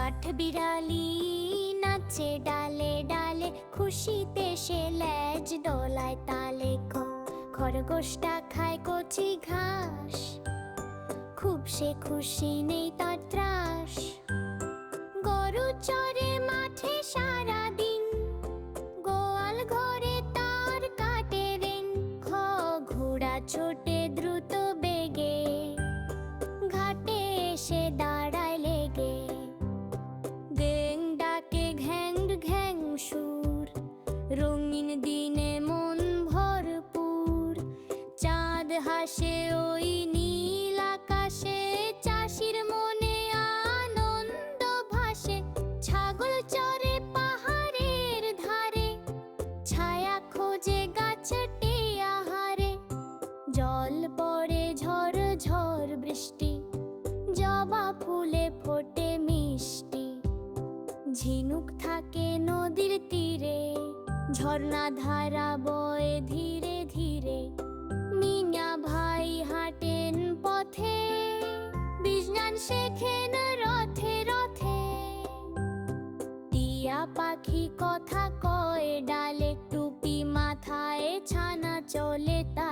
কাঠ বিড়ালি নাচে, ডালে ডালে, খুশিতে সে লেজ দোলায় তালে খরগোশটা খায় কচি ঘাস, খুব সে খুশি নেই তার ত্রাস। গরু চরে, মাঠে সারা দিন গোয়াল ঘরে তার কাটে রেন। খ, ঘোড়া ছোটে, দ্রুত বেগে, ঘাটে এসে দাঁড়ায় হাসে, ওই নীল আকাশে চাষির মনে আনন্দ ভাসে। ছাগল চরে পাহাড়ের ধারে, ছায়া খোঁজে গাছটি আহারে। জল পড়ে ঝড় ঝড় বৃষ্টি, জবা ফুলে ফোটে মিষ্টি। ঝিনুক থাকে নদীর তীরে ঝর্ণা ধারা বয়ে বিজ্ঞান না রথে রথে। টিয়া পাখি কথা কয় ডালে টুপি মাথায় ছানা চলে তালে।